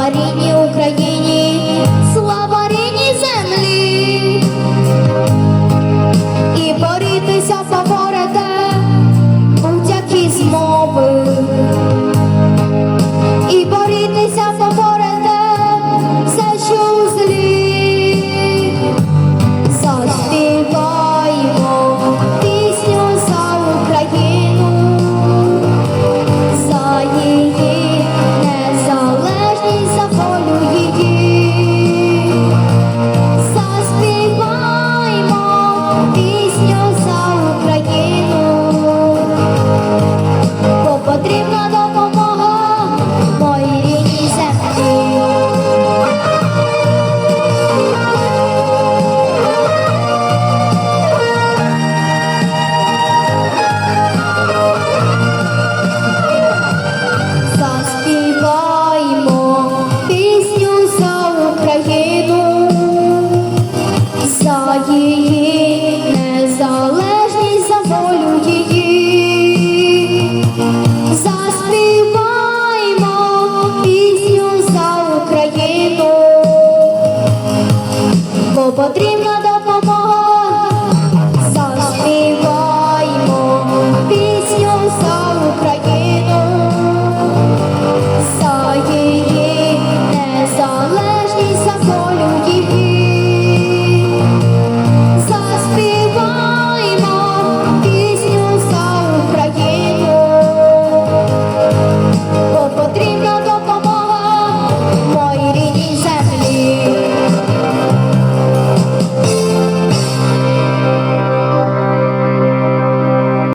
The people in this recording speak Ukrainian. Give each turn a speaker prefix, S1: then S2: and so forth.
S1: Слава рідній за її незалежність, за волю її, заспіваймо пісню за Україну, бо потрібна.